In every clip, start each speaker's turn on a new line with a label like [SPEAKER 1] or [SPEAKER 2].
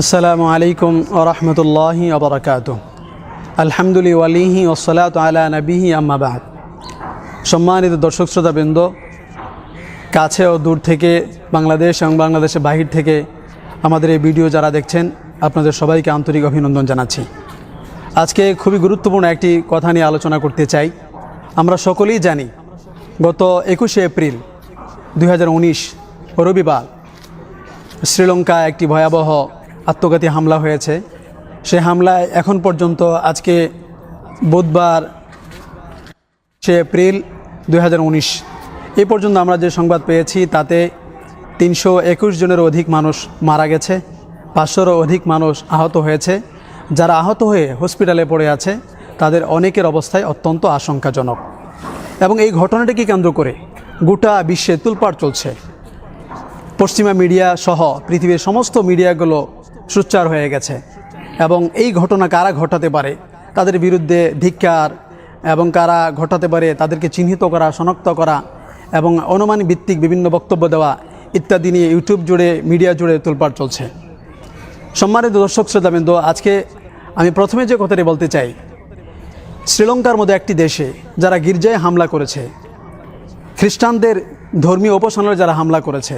[SPEAKER 1] আসসালামু আলাইকুম ওরহমতুল্লাহি আবরকাত আলহামদুলিল্লাহ ওয়ালিহি ওসলাত আলা নবিহি আম্মাবাদ সম্মানিত দর্শক শ্রোতাবৃন্দ, কাছে ও দূর থেকে, বাংলাদেশ এবং বাংলাদেশের বাহির থেকে আমাদের এই ভিডিও যারা দেখছেন, আপনাদের সবাইকে আন্তরিক অভিনন্দন জানাচ্ছি। আজকে খুবই গুরুত্বপূর্ণ একটি কথা নিয়ে আলোচনা করতে চাই। আমরা সকলেই জানি, গত একুশে এপ্রিল দুই রবিবার শ্রীলঙ্কা একটি ভয়াবহ আত্মঘাতী হামলা হয়েছে। সে হামলায় এখন পর্যন্ত আজকে বুধবার সে এপ্রিল দুই এই পর্যন্ত আমরা যে সংবাদ পেয়েছি, তাতে তিনশো একুশ জনের অধিক মানুষ মারা গেছে, পাঁচশোরও অধিক মানুষ আহত হয়েছে। যারা আহত হয়ে হসপিটালে পড়ে আছে, তাদের অনেকের অবস্থায় অত্যন্ত আশঙ্কাজনক। এবং এই ঘটনাটিকে কেন্দ্র করে গোটা বিশ্বে তুলপাড় চলছে। পশ্চিমা মিডিয়া সহ পৃথিবীর সমস্ত মিডিয়াগুলো সোচ্চার হয়ে গেছে। এবং এই ঘটনা কারা ঘটাতে পারে, তাদের বিরুদ্ধে ধিক্কার এবং কারা ঘটাতে পারে, তাদেরকে চিহ্নিত করা, শনাক্ত করা এবং অনুমান ভিত্তিক বিভিন্ন বক্তব্য দেওয়া ইত্যাদি নিয়ে ইউটিউব জুড়ে, মিডিয়া জুড়ে তোলপাড় চলছে। সম্মানিত দর্শক, শ্রোতাবৃন্দ, আজকে আমি প্রথমে যে কথাটি বলতে চাই, শ্রীলঙ্কার মতো একটি দেশে যারা গির্জায় হামলা করেছে, খ্রিস্টানদের ধর্মীয় উপাসনায় যারা হামলা করেছে,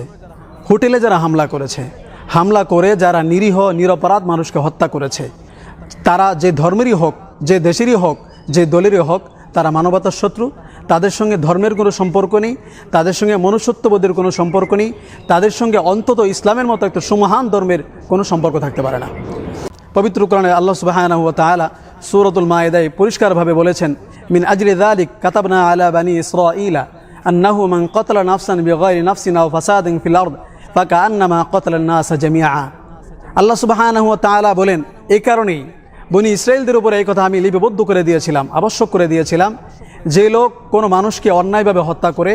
[SPEAKER 1] হোটেলে যারা হামলা করেছে হামলা করে যারা নিরীহ, নিরপরাধ মানুষকে হত্যা করেছে। তারা যে ধর্মেরই হোক, যে দেশেরই হোক, যে দলেরই হোক, তারা মানবতার শত্রু। তাদের সঙ্গে ধর্মের কোনো সম্পর্ক নেই, তাদের সঙ্গে মনুষ্যত্ববোধের কোনো সম্পর্ক নেই, তাদের সঙ্গে অন্তত ইসলামের মতো একটা সুমহান ধর্মের কোনো সম্পর্ক থাকতে পারে না। পবিত্র কোরআনে আল্লাহ সুবাহানা হুয়া তাআলা সূরাতুল মায়েদায় পরিষ্কারভাবে বলেছেন, মিন আজলি যালিক কাতাবনা আলা বানি ইসরাঈলা আন্নাহু মান কতলা নাফসান বিগাইরি নাফসিন আও ফাসাদিন ফিল আরদ। আল্লাহ তাআলা বলেন, এই কারণেই বনি ইসরায়েলদের উপরে এই কথা আমি লিপিবদ্ধ করে দিয়েছিলাম, আবশ্যক করে দিয়েছিলাম। যে লোক কোনো মানুষকে অন্যায়ভাবে হত্যা করে,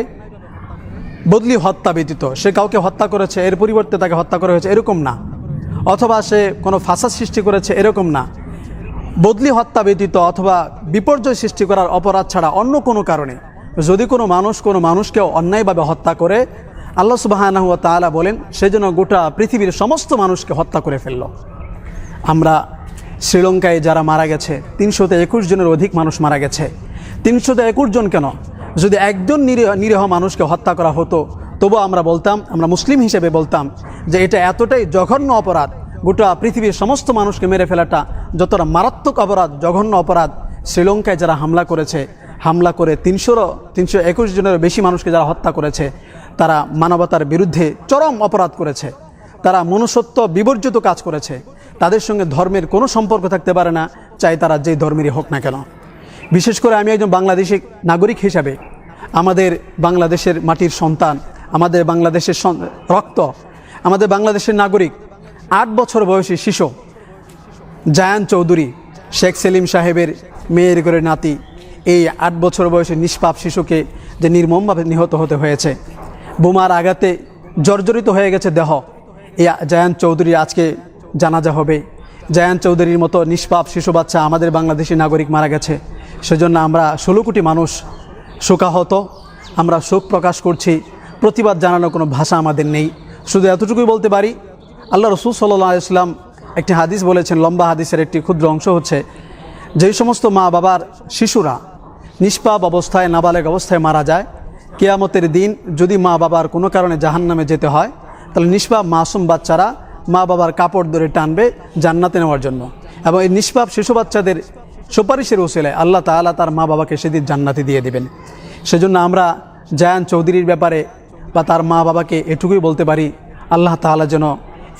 [SPEAKER 1] বদলি হত্যা ব্যতীত, সে কাউকে হত্যা করেছে, এর পরিবর্তে তাকে হত্যা করা হয়েছে, এরকম না। অথবা সে কোনো ফাসাদ সৃষ্টি করেছে, এরকম না। বদলি হত্যা ব্যতীত অথবা বিপর্যয় সৃষ্টি করার অপরাধ ছাড়া অন্য কোনো কারণে যদি কোনো মানুষ কোনো মানুষকে অন্যায়ভাবে হত্যা করে আল্লাহ সুবাহানাহ তাআলা বলেন সেজন্য গোটা পৃথিবীর সমস্ত মানুষকে হত্যা করে ফেলল। আমরা শ্রীলঙ্কায় যারা মারা গেছে তিনশোতে একুশ জনের অধিক মানুষ মারা গেছে। তিনশোতে একুশ জন কেন? যদি একজন নিরীহ নিরীহ মানুষকে হত্যা করা হতো তবু আমরা বলতাম, আমরা মুসলিম হিসেবে বলতাম যে এটা এতটাই জঘন্য অপরাধ, গোটা পৃথিবীর সমস্ত মানুষকে মেরে ফেলাটা যতটা মারাত্মক অপরাধ, জঘন্য অপরাধ, শ্রীলঙ্কায় যারা হামলা করেছে, হামলা করে তিনশোরও, তিনশো একুশ জনেরও বেশি মানুষকে যারা হত্যা করেছে তারা মানবতার বিরুদ্ধে চরম অপরাধ করেছে। তারা মনুষ্যত্ব বিবর্জিত কাজ করেছে। তাদের সঙ্গে ধর্মের কোনো সম্পর্ক থাকতে পারে না, চাই তারা যেই ধর্মেরই হোক না কেন। বিশেষ করে আমি একজন বাংলাদেশি নাগরিক হিসাবে, আমাদের বাংলাদেশের মাটির সন্তান, আমাদের বাংলাদেশের রক্ত, আমাদের বাংলাদেশের নাগরিক, আট বছর বয়সী শিশু, জায়ান চৌধুরী, শেখ সেলিম সাহেবের মেয়ের করে নাতি, এই আট বছর বয়সী নিষ্পাপ শিশুকে যে নির্মমভাবে নিহত হতে হয়েছে বোমার আঘাতে জর্জরিত হয়ে গেছে দেহ। এই জায়ান চৌধুরী আজকে জানাজা হবে। জায়ান চৌধুরীর মতো নিষ্পাপ শিশু বাচ্চা আমাদের বাংলাদেশি নাগরিক মারা গেছে। সেজন্য আমরা ষোলো কোটি মানুষ শোকাহত। আমরা শোক প্রকাশ করছি। প্রতিবাদ জানানোর কোনো ভাষা আমাদের নেই। শুধু এতটুকুই বলতে পারি, আল্লাহ রসুল সাল্লাহ ইসলাম একটি হাদিস বলেছেন, লম্বা হাদিসের একটি ক্ষুদ্র অংশ হচ্ছে যেই সমস্ত মা বাবার শিশুরা নিষ্পাপ অবস্থায়, নাবালেগ অবস্থায় মারা যায় কেয়ামতের দিন যদি মা বাবার কোনো কারণে জাহান নামে যেতে হয়, তাহলে নিষ্পাপ মাসুম বাচ্চারা মা বাবার কাপড় ধরে টানবে জান্নাতে নেওয়ার জন্য। এবং এই নিষ্পাপ শিশু বাচ্চাদের সুপারিশের ওসিলায় আল্লাহ তাআলা তার মা বাবাকে সেদিন জান্নাতি দিয়ে দিবেন। সেজন্য আমরা জায়ান চৌধুরীর ব্যাপারে বা তার মা বাবাকে এটুকুই বলতে পারি, আল্লাহ তাআলা যেন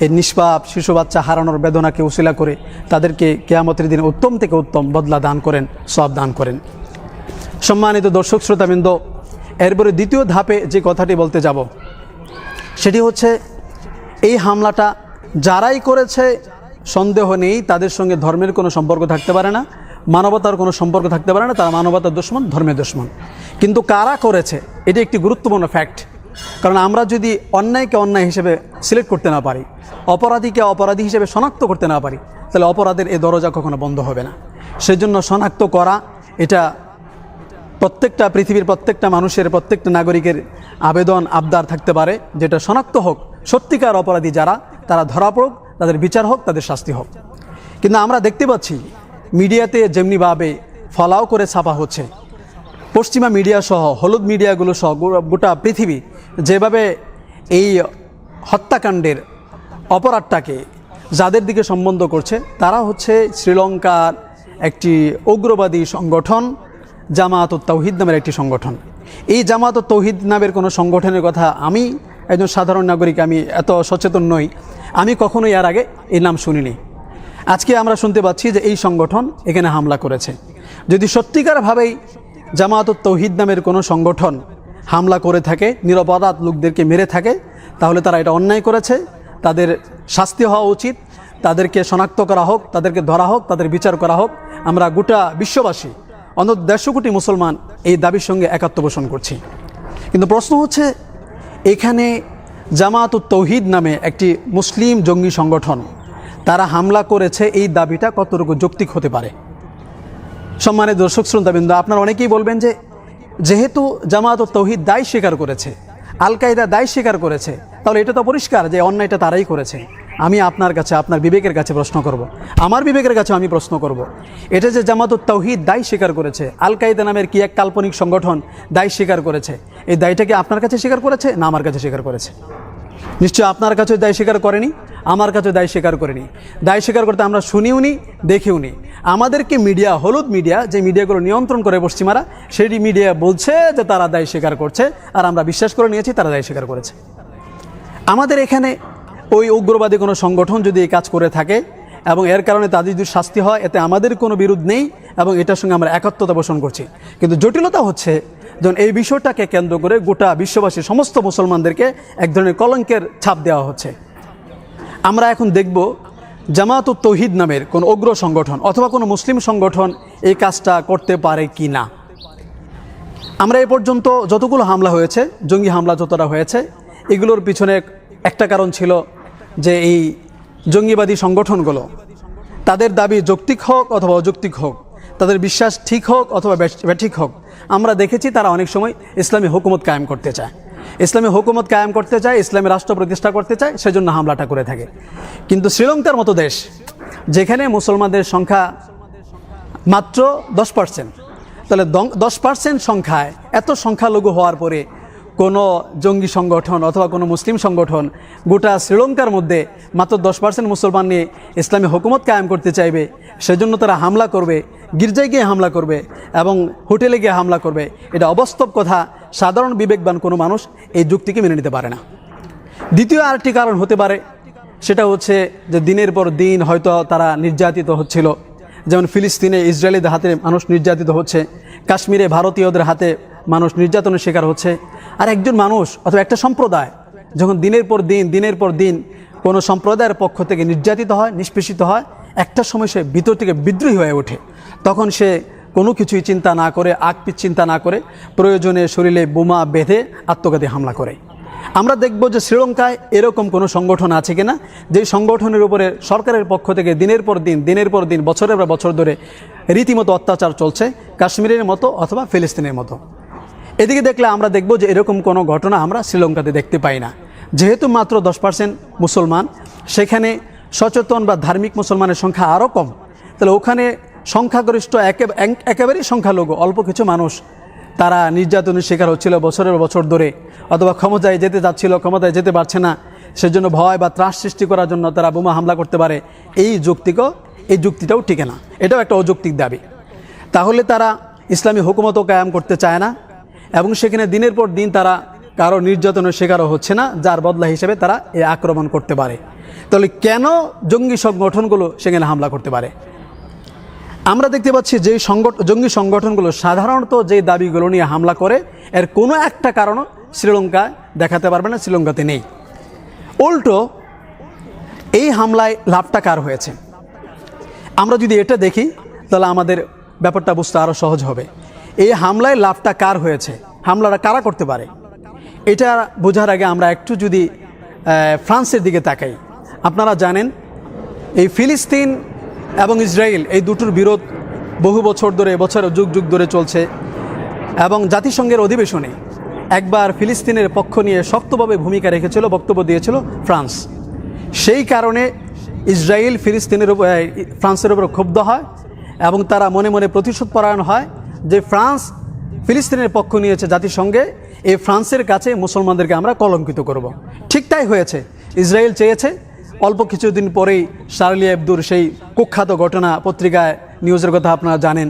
[SPEAKER 1] এই নিষ্পাপ শিশু বাচ্চা হারানোর বেদনাকে উশিলা করে তাদেরকে কেয়ামতের দিন উত্তম থেকে উত্তম বদলা দান করেন সব দান করেন। সম্মানিত দর্শক, শ্রোতাবৃন্দ এরপরে দ্বিতীয় ধাপে যে কথাটি বলতে যাব, সেটি হচ্ছে এই হামলাটা যারাই করেছে, সন্দেহ নেই, তাদের সঙ্গে ধর্মের কোনো সম্পর্ক থাকতে পারে না, মানবতার কোনো সম্পর্ক থাকতে পারে না, তারা মানবতার দুশ্মন, ধর্মের দুশ্মন। কিন্তু কারা করেছে, এটি একটি গুরুত্বপূর্ণ ফ্যাক্ট কারণ আমরা যদি অন্যায়কে অন্যায় হিসেবে সিলেক্ট করতে না পারি, অপরাধীকে অপরাধী হিসেবে শনাক্ত করতে না পারি, তাহলে অপরাধের এ দরজা কখনো বন্ধ হবে না। সেজন্য শনাক্ত করা, এটা প্রত্যেকটা পৃথিবীর প্রত্যেকটা মানুষের প্রত্যেকটা নাগরিকের আবেদন, আবদার থাকতে পারে, যেটা শনাক্ত হোক, সত্যিকার অপরাধী যারা, তারা ধরা পড়ুক, তাদের বিচার হোক, তাদের শাস্তি হোক। কিন্তু আমরা দেখতে পাচ্ছি, মিডিয়াতে যেমনিভাবে ফলাও করে ছাপা হচ্ছে। পশ্চিমা মিডিয়া সহ, হলুদ মিডিয়াগুলো সহ, গোটা পৃথিবী যেভাবে এই হত্যাকাণ্ডের অপরাধটাকে যাদের দিকে সম্বন্ধ করছে, তারা হচ্ছে শ্রীলঙ্কার একটি উগ্রবাদী সংগঠন জামাত ও তৌহিদ নামের একটি সংগঠন। এই জামাত ও তৌহিদ নামের কোনো সংগঠনের কথা আমি একজন সাধারণ নাগরিক, আমি এত সচেতন নই। আমি কখনোই এর আগে এই নাম শুনিনি। আজকে আমরা শুনতে পাচ্ছি যে এই সংগঠন এখানে হামলা করেছে। যদি সত্যিকারভাবেই জামাত ও তৌহিদ নামের কোনো সংগঠন হামলা করে থাকে নিরপরাধ লোকদেরকে মেরে থাকে, তাহলে তারা এটা অন্যায় করেছে। তাদের শাস্তি হওয়া উচিত। তাদেরকে শনাক্ত করা হোক, তাদেরকে ধরা হোক, তাদের বিচার করা হোক। আমরা গোটা বিশ্ববাসী অন্তত দেড়শো কোটি মুসলমান এই দাবির সঙ্গে একাত্ম পোষণ করছি। কিন্তু প্রশ্ন হচ্ছে, এখানে জামাত তৌহিদ নামে একটি মুসলিম জঙ্গি সংগঠন, তারা হামলা করেছে, এই দাবিটা কতটুকু যৌক্তিক হতে পারে? সম্মানের দর্শক শ্রোতাবৃন্দ, আপনারা অনেকেই বলবেন যে, যেহেতু জামাত ও তৌহিদ দায় স্বীকার করেছে আল কায়দা দায় স্বীকার করেছে, তাহলে এটা তো পরিষ্কার যে অন্যায়টা তারাই করেছে। আমি আপনার কাছে, আপনার বিবেকের কাছে প্রশ্ন করব। আমার বিবেকের কাছে আমি প্রশ্ন করব। এটা যে জামাত ও তৌহিদ দায় স্বীকার করেছে আল কায়দা নামের কি এক কাল্পনিক সংগঠন দায় স্বীকার করেছে? এই দায়টা কি আপনার কাছে স্বীকার করেছে না আমার কাছে স্বীকার করেছে? নিশ্চয় আপনার কাছে দায় স্বীকার করেনি, আমার কাছে দায় স্বীকার করেনি। দায় স্বীকার করতে আমরা শুনিও নি, দেখেও নি। আমাদেরকে মিডিয়া, হলুদ মিডিয়া, যে মিডিয়াগুলো নিয়ন্ত্রণ করে পশ্চিমারা সেই মিডিয়া বলছে যে তারা দায় স্বীকার করছে, আর আমরা বিশ্বাস করে নিয়েছি তারা দায় স্বীকার করেছে। আমাদের এখানে ওই উগ্রবাদী কোনো সংগঠন যদি এই কাজ করে থাকে এবং এর কারণে তাদের যদি শাস্তি হয়, এতে আমাদের কোনো বিরোধ নেই এবং এটার সঙ্গে আমরা একাত্মতা পোষণ করছি। কিন্তু জটিলতা হচ্ছে, যখন এই বিষয়টাকে কেন্দ্র করে গোটা বিশ্ববাসী, সমস্ত মুসলমানদেরকে এক ধরনের কলঙ্কের ছাপ দেওয়া হচ্ছে। আমরা এখন দেখব জামাত তৌহিদ নামের কোনো উগ্র সংগঠন অথবা কোনো মুসলিম সংগঠন এই কাজটা করতে পারে কি না। আমরা এ পর্যন্ত যতগুলো হামলা হয়েছে, জঙ্গি হামলা যতটা হয়েছে, এগুলোর পিছনে একটা কারণ ছিল যে এই জঙ্গিবাদী সংগঠনগুলো, তাদের দাবি যৌক্তিক হোক অথবা অযৌক্তিক হোক, তাদের বিশ্বাস ঠিক হোক অথবা ব্যাঠিক হোক, আমরা দেখেছি তারা অনেক সময় ইসলামী হুকুমত কায়েম করতে চায়। ইসলামী হুকুমত কায়েম করতে চায়, ইসলামী রাষ্ট্র প্রতিষ্ঠা করতে চায়, সেজন্য হামলাটা করে থাকে। কিন্তু শ্রীলঙ্কার মতো দেশ, যেখানে মুসলমানদের সংখ্যা মাত্র দশ পার্সেন্ট তাহলে দশ পার্সেন্ট সংখ্যায় এত সংখ্যালঘু হওয়ার পরে কোনো জঙ্গি সংগঠন অথবা কোনো মুসলিম সংগঠন গোটা শ্রীলঙ্কার মধ্যে মাত্র দশ পার্সেন্ট মুসলমান নিয়ে ইসলামী হুকুমত কায়েম করতে চাইবে, সেজন্য তারা হামলা করবে, গির্জায় গিয়ে হামলা করবে এবং হোটেলে গিয়ে হামলা করবে। এটা অবাস্তব কথা, সাধারণ বিবেকবান কোনো মানুষ এই যুক্তিকে মেনে নিতে পারে না। দ্বিতীয় আরেকটি কারণ হতে পারে, সেটা হচ্ছে যে দিনের পর দিন হয়তো তারা নির্যাতিত হচ্ছিল। যেমন ফিলিস্তিনে ইসরায়েলিদের হাতে মানুষ নির্যাতিত হচ্ছে, কাশ্মীরে ভারতীয়দের হাতে মানুষ নির্যাতনের শিকার হচ্ছে। আর একজন মানুষ অথবা একটা সম্প্রদায় যখন দিনের পর দিন, দিনের পর দিন কোনো সম্প্রদায়ের পক্ষ থেকে নির্যাতিত হয়, নিষ্পেষিত হয়, একটা সময় সে ভিতর থেকে বিদ্রোহী হয়ে ওঠে। তখন সে কোনো কিছুই চিন্তা না করে আকপিত চিন্তা না করে প্রয়োজনে শরীরে বোমা বেঁধে আত্মঘাতী হামলা করে। আমরা দেখব যে শ্রীলঙ্কায় এরকম কোনো সংগঠন আছে কিনা, যে সংগঠনের উপরে সরকারের পক্ষ থেকে দিনের পর দিন, দিনের পর দিন, বছরের পর বছর ধরে রীতিমতো অত্যাচার চলছে, কাশ্মীরের মতো অথবা ফিলিস্তিনের মতো। এদিকে দেখলে আমরা দেখব যে এরকম কোনো ঘটনা আমরা শ্রীলঙ্কাতে দেখতে পাই না। যেহেতু মাত্র দশ পার্সেন্ট মুসলমান, সেখানে সচেতন বা ধার্মিক মুসলমানের সংখ্যা আরও কম। তাহলে ওখানে সংখ্যাগরিষ্ঠ একে- একেবারেই সংখ্যালঘু, অল্প কিছু মানুষ, তারা নির্যাতনের শিকার হচ্ছিল বছরের বছর ধরে, অথবা ক্ষমতায় যেতে যাচ্ছিল, ক্ষমতায় যেতে পারছে না। সেজন্য ভয় বা ত্রাস সৃষ্টি করার জন্য তারা বোমা হামলা করতে পারে। এই যুক্তিকও এই যুক্তিটাও টিকে না। এটাও একটা অযৌক্তিক দাবি। তাহলে তারা ইসলামী হুকুমতও কায়াম করতে চায় না। এবং সেখানে দিনের পর দিন তারা কারও নির্যাতনের শিকারও হচ্ছে না, যার বদলা হিসেবে তারা এ আক্রমণ করতে পারে। তাহলে কেন জঙ্গি সংগঠনগুলো সেখানে হামলা করতে পারে? আমরা দেখতে পাচ্ছি যে সংগঠন জঙ্গি সংগঠনগুলো সাধারণত যে দাবিগুলো নিয়ে হামলা করে, এর কোনো একটা কারণও শ্রীলঙ্কায় দেখাতে পারবে না, শ্রীলঙ্কাতে নেই। উল্টো, এই হামলায় লাভটা কার হয়েছে? আমরা যদি এটা দেখি, তাহলে আমাদের ব্যাপারটা বুঝতে আরও সহজ হবে। এই হামলায় লাভটা কার হয়েছে? হামলাটা কারা করতে পারে? এটা বোঝার আগে আমরা একটু যদি ফ্রান্সের দিকে তাকাই। আপনারা জানেন, এই ফিলিস্তিন এবং ইসরায়েল এই দুটোর বিরোধ বহু বছর ধরে বছর যুগ যুগ ধরে চলছে এবং জাতিসংঘের অধিবেশনে একবার ফিলিস্তিনের পক্ষ নিয়ে শক্তভাবে ভূমিকা রেখেছিল, বক্তব্য দিয়েছিল ফ্রান্স। সেই কারণে ইসরায়েল ফিলিস্তিনের ফ্রান্সের উপর ক্ষুব্ধ হয় এবং তারা মনে মনে প্রতিশোধ পরায়ণ হয়। যে ফ্রান্স ফিলিস্তিনের পক্ষ নিয়েছে জাতিসংঘে, এই ফ্রান্সের কাছে মুসলমানদেরকে আমরা কলঙ্কিত করব। ঠিক তাই হয়েছে। ইসরায়েল চেয়েছে, অল্প কিছুদিন পরেই শার্লি আব্দুর সেই কুখ্যাত ঘটনা পত্রিকায় নিউজের কথা আপনারা জানেন।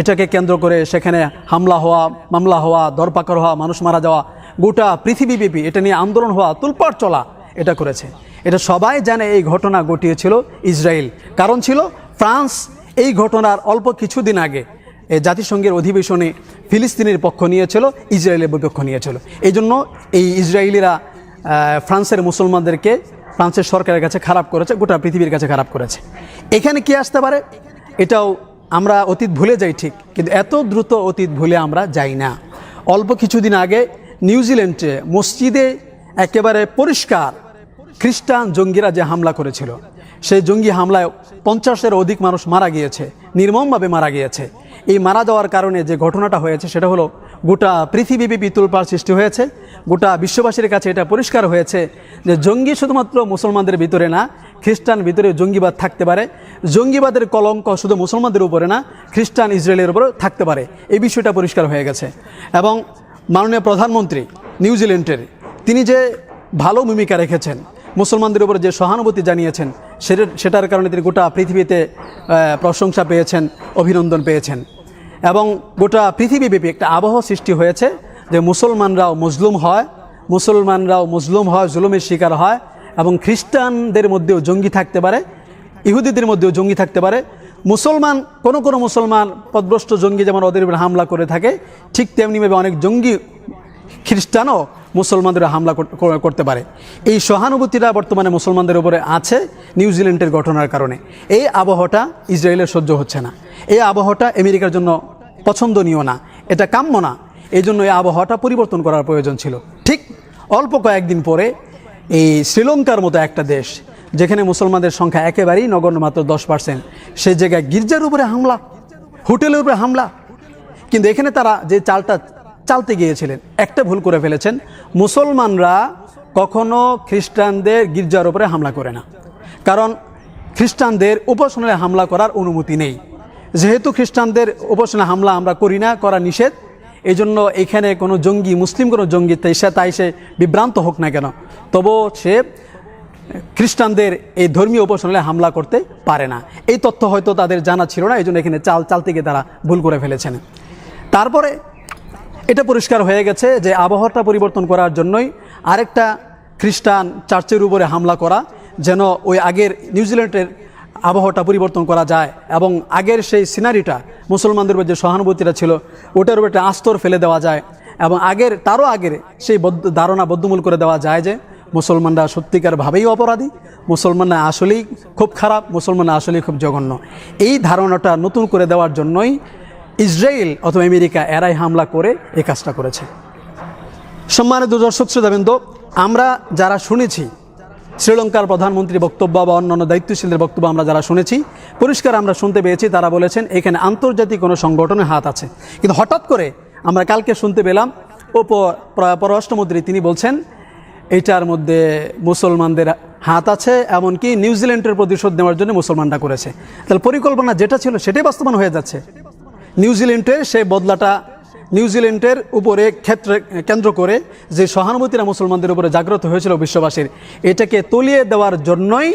[SPEAKER 1] এটাকে কেন্দ্র করে সেখানে হামলা হওয়া, মামলা হওয়া দরপাকড় হওয়া, মানুষ মারা যাওয়া, গোটা পৃথিবীব্যাপী এটা নিয়ে আন্দোলন হওয়া, তুলপাড় চলা এটা করেছে। এটা সবাই জানে এই ঘটনা ঘটিয়েছিল ইসরায়েল। কারণ ছিল, ফ্রান্স এই ঘটনার অল্প কিছুদিন আগে জাতিসংঘের অধিবেশনে ফিলিস্তিনের পক্ষ নিয়েছিল, ইসরায়েলের বিপক্ষ নিয়েছিল। এই জন্য এই ইসরায়েলিরা ফ্রান্সের মুসলমানদেরকে ফ্রান্সের সরকারের কাছে খারাপ করেছে, গোটা পৃথিবীর কাছে খারাপ করেছে। এখানে কি আসতে পারে? এটাও আমরা অতীত ভুলে যাই ঠিক, কিন্তু এত দ্রুত অতীত ভুলে আমরা যাই না। অল্প কিছুদিন আগে নিউজিল্যান্ডে মসজিদে একেবারে পরিষ্কার খ্রিস্টান জঙ্গিরা যে হামলা করেছিল, সেই জঙ্গি হামলায় পঞ্চাশের অধিক মানুষ মারা গিয়েছে, নির্মমভাবে মারা গিয়েছে। এই মারা যাওয়ার কারণে যে ঘটনাটা হয়েছে, সেটা হলো গোটা পৃথিবীব্যাপী তুলপাড় সৃষ্টি হয়েছে। গোটা বিশ্ববাসীর কাছে এটা পরিষ্কার হয়েছে যে জঙ্গি শুধুমাত্র মুসলমানদের ভিতরে না, খ্রিস্টান ভিতরে জঙ্গিবাদ থাকতে পারে। জঙ্গিবাদের কলঙ্ক শুধু মুসলমানদের উপরে না, খ্রিস্টান ইসরায়েলের উপরেও থাকতে পারে। এই বিষয়টা পরিষ্কার হয়ে গেছে। এবং মাননীয় প্রধানমন্ত্রী নিউজিল্যান্ডের, তিনি যে ভালো ভূমিকা রেখেছেন মুসলমানদের উপরে যে সহানুভূতি জানিয়েছেন সেটার কারণে তিনি গোটা পৃথিবীতে প্রশংসা পেয়েছেন, অভিনন্দন পেয়েছেন। এবং গোটা পৃথিবীব্যাপী একটা আবহ সৃষ্টি হয়েছে যে মুসলমানরাও মজলুম হয়, মুসলমানরাও মজলুম হয়, জুলুমের শিকার হয় এবং খ্রিস্টানদের মধ্যেও জঙ্গি থাকতে পারে, ইহুদিদের মধ্যেও জঙ্গি থাকতে পারে। মুসলমান, কোনো কোনো মুসলমান পদভ্রষ্ট জঙ্গি যেমন ওদের উপরে হামলা করে থাকে, ঠিক তেমনিভাবে অনেক জঙ্গি খ্রিস্টানও মুসলমানদের হামলা কর- কর- করতে পারে। এই সহানুভূতিটা বর্তমানে মুসলমানদের উপরে আছে নিউজিল্যান্ডের ঘটনার কারণে। এই আবহাওয়াটা ইসরায়েলের সহ্য হচ্ছে না। এই আবহাওয়াটা আমেরিকার জন্য পছন্দনীয় না। এটা কাম্য না। এই জন্য এই আবহাওয়াটা পরিবর্তন করার প্রয়োজন ছিল। ঠিক অল্প কয়েকদিন পরে এই শ্রীলঙ্কার মতো একটা দেশ, যেখানে মুসলমানদের সংখ্যা একেবারেই নগণ্য মাত্র দশ পার্সেন্ট সেই জায়গায় গির্জার উপরে হামলা, হোটেলের উপরে হামলা। কিন্তু এখানে তারা যে চালটা চালতে গিয়েছিলেন। একটা ভুল করে ফেলেছেন। মুসলমানরা কখনো খ্রিস্টানদের গির্জার উপরে হামলা করে না। কারণ খ্রিস্টানদের উপাসনায় হামলা করার অনুমতি নেই। যেহেতু খ্রিস্টানদের উপাসনা হামলা আমরা করি না, করা নিষেধ এই জন্য এখানে কোনো জঙ্গি, মুসলিম কোনো জঙ্গি তাই সে তাই সে বিভ্রান্ত হোক না কেন। তবুও সে খ্রিস্টানদের এই ধর্মীয় উপাসনায় হামলা করতে পারে না। এই তথ্য হয়তো তাদের জানা ছিল না এই জন্য এখানে চাল চালতে গিয়ে তারা ভুল করে ফেলেছেন। তারপরে এটা পরিষ্কার হয়ে গেছে যে আবহাওয়াটা পরিবর্তন করার জন্যই আরেকটা খ্রিস্টান চার্চের উপরে হামলা করা, যেন ওই আগের নিউজিল্যান্ডের আবহাওয়াটা পরিবর্তন করা যায় এবং আগের সেই সিনারিটা মুসলমানদের উপর যে সহানুভূতিটা ছিল, ওটার উপর একটা আস্তর ফেলে দেওয়া যায় এবং আগের, তারও আগের সেই ধারণা বদ্ধমূল করে দেওয়া যায় যে মুসলমানরা সত্যিকারভাবেই অপরাধী, মুসলমানরা আসলেই খুব খারাপ, মুসলমানরা আসলেই খুব জঘন্য। এই ধারণাটা নতুন করে দেওয়ার জন্যই ইসরায়েল অথবা আমেরিকা এরাই হামলা করে এই কাজটা করেছে। সম্মানিত দর্শক শ্রোতাবৃন্দ, আমরা যারা শুনেছি, শ্রীলঙ্কার প্রধানমন্ত্রী বক্তব্য বা অন্যান্য দায়িত্বশীলদের বক্তব্য আমরা যারা শুনেছি, পরিষ্কার আমরা শুনতে পেয়েছি, তারা বলেছেন এখানে আন্তর্জাতিক কোনো সংগঠনের হাত আছে। কিন্তু হঠাৎ করে আমরা কালকে শুনতে পেলাম, উপ পররাষ্ট্রমন্ত্রী তিনি বলছেন, এটার মধ্যে মুসলমানদের হাত আছে, এমনকি নিউজিল্যান্ডের প্রতিশোধ নেওয়ার জন্য মুসলমানরা করেছে। তাহলে পরিকল্পনা যেটা ছিল সেটাই বাস্তবায়ন হয়ে যাচ্ছে। নিউজিল্যান্ডের সেই বদলাটা নিউজিল্যান্ডের উপরে ক্ষেত্রে কেন্দ্র করে যে সহানুভূতিরা মুসলমানদের উপরে জাগ্রত হয়েছিল বিশ্ববাসীর, এটাকে তলিয়ে দেওয়ার জন্যই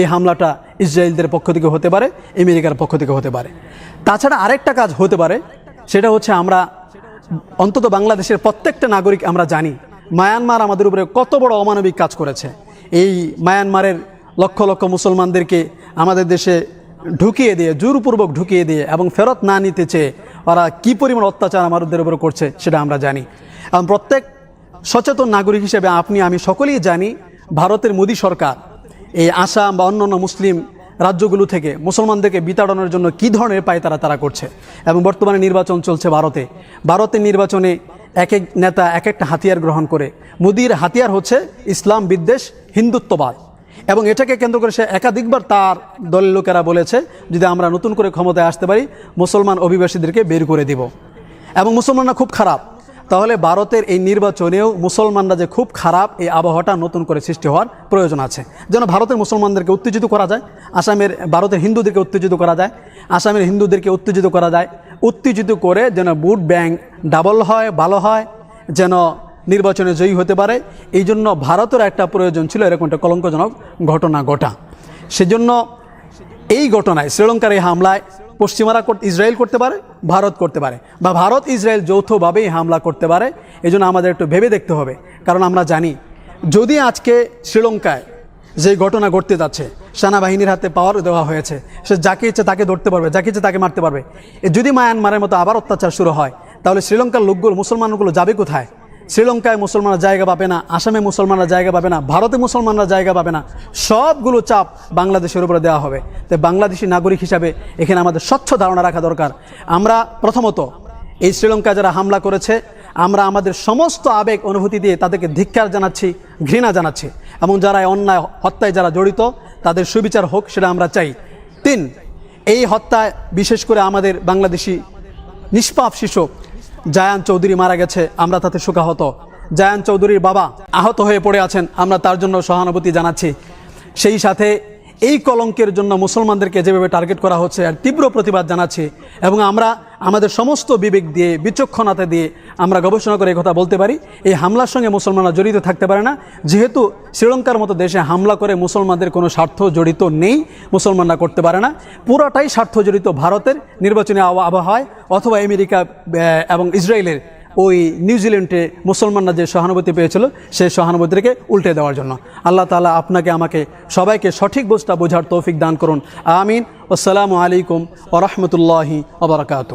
[SPEAKER 1] এই হামলাটা ইসরায়েলদের পক্ষ থেকে হতে পারে, আমেরিকার পক্ষ থেকে হতে পারে। তাছাড়া আরেকটা কাজ হতে পারে, সেটা হচ্ছে আমরা অন্তত বাংলাদেশের প্রত্যেকটা নাগরিক আমরা জানি মায়ানমার আমাদের উপরে কত বড় অমানবিক কাজ করেছে। এই মায়ানমারের লক্ষ লক্ষ মুসলমানদেরকে আমাদের দেশে ঢুকিয়ে দিয়ে, জোরপূর্বক ঢুকিয়ে দিয়ে এবং ফেরত না নিতে চেয়ে ওরা কী পরিমাণ অত্যাচার আমাদের উপরে করছে সেটা আমরা জানি। এবং প্রত্যেক সচেতন নাগরিক হিসেবে আপনি, আমি সকলেই জানি ভারতের মোদী সরকার এই আসাম বা অন্যান্য মুসলিম রাজ্যগুলো থেকে মুসলমানদেরকে বিতাড়নের জন্য কী ধরনের পায় তারা তারা করছে। এবং বর্তমানে নির্বাচন চলছে ভারতে। ভারতের নির্বাচনে এক এক নেতা এক একটা হাতিয়ার গ্রহণ করে। মোদির হাতিয়ার হচ্ছে ইসলাম বিদ্বেষ, হিন্দুত্ববাদ। এবং এটাকে কেন্দ্র করে সে একাধিকবার তার দলের লোকেরা বলেছে, যদি আমরা নতুন করে ক্ষমতায় আসতে পারি, মুসলমান অভিবাসীদেরকে বের করে দিব। এবং মুসলমানরা খুব খারাপ। তাহলে ভারতের এই নির্বাচনেও মুসলমানরা যে খুব খারাপ, এই আবহাওয়াটা নতুন করে সৃষ্টি হওয়ার প্রয়োজন আছে। যেন ভারতের মুসলমানদেরকে উত্তেজিত করা যায়, আসামের, ভারতের হিন্দুদেরকে উত্তেজিত করা যায়, আসামের হিন্দুদেরকে উত্তেজিত করা যায়। উত্তেজিত করে যেন বুট ব্যাংক ডাবল হয়, ভালো হয়, যেন নির্বাচনে জয়ী হতে পারে। এই জন্য ভারতের একটা প্রয়োজন ছিল, এরকম একটা কলঙ্কজনক ঘটনা ঘটা। সেজন্য এই ঘটনায় শ্রীলঙ্কার এই হামলায় পশ্চিমারা ইসরায়েল করতে পারে, ভারত করতে পারে। বা ভারত ইসরায়েল যৌথভাবেই হামলা করতে পারে এই জন্য আমাদের একটু ভেবে দেখতে হবে। কারণ আমরা জানি, যদি আজকে শ্রীলঙ্কায় যে ঘটনা ঘটতে যাচ্ছে, সেনাবাহিনীর হাতে পাওয়ার দেওয়া হয়েছে, সে যাকে ইচ্ছে তাকে ধরতে পারবে, যাকে ইচ্ছে তাকে মারতে পারবে। যদি মায়ানমারের মতো আবার অত্যাচার শুরু হয়, তাহলে শ্রীলঙ্কার লোকগুলো, মুসলমানগুলো যাবে কোথায়? শ্রীলঙ্কায় মুসলমানরা জায়গা পাবে না, আসামে মুসলমানরা জায়গা পাবে না, ভারতে মুসলমানরা জায়গা পাবে না, সবগুলো চাপ বাংলাদেশের উপরে দেওয়া হবে। তাই বাংলাদেশি নাগরিক হিসাবে এখানে আমাদের স্বচ্ছ ধারণা রাখা দরকার। আমরা প্রথমত এই শ্রীলঙ্কায় যারা হামলা করেছে, আমরা আমাদের সমস্ত আবেগ, অনুভূতি দিয়ে তাদেরকে ধিক্কার জানাচ্ছি, ঘৃণা জানাচ্ছি। এবং যারা অন্যায় হত্যায় যারা জড়িত, তাদের সুবিচার হোক সেটা আমরা চাই। তিন, এই হত্যায় বিশেষ করে আমাদের বাংলাদেশি নিষ্পাপ শিশু জায়ান চৌধুরী মারা গেছে, আমরা তাতে শোকাহত। জায়ান চৌধুরীর বাবা আহত হয়ে পড়ে আছেন, আমরা তার জন্য সহানুভূতি জানাচ্ছি। সেই সাথে এই কলঙ্কের জন্য মুসলমানদেরকে যেভাবে টার্গেট করা হচ্ছে, আর তীব্র প্রতিবাদ জানাচ্ছি। এবং আমরা আমাদের সমস্ত বিবেক দিয়ে, বিচক্ষণতা দিয়ে আমরা গবেষণা করে কথা বলতে পারি। এই হামলার সঙ্গে মুসলমানরা জড়িত থাকতে পারে না। যেহেতু শ্রীলঙ্কার মতো দেশে হামলা করে মুসলমানদের কোনো স্বার্থ জড়িত নেই, মুসলমানরা করতে পারে না। পুরোটাই স্বার্থ জড়িত ভারতের নির্বাচনী আব- আবহাওয়ায় অথবা আমেরিকা এবং ইসরায়েলের ওই নিউজিল্যান্ডে মুসলমানরা যে সহানুভূতি পেয়েছিল সেই সহানুভূতিকে উল্টে দেওয়ার জন্য। আল্লাহ তালা আপনাকে, আমাকে সবাইকে সঠিক বুঝটা বোঝার তৌফিক দান করুন। আমিন। আসসালামু আলাইকুম ওরহমতুল্লাহি ওবরাকাতু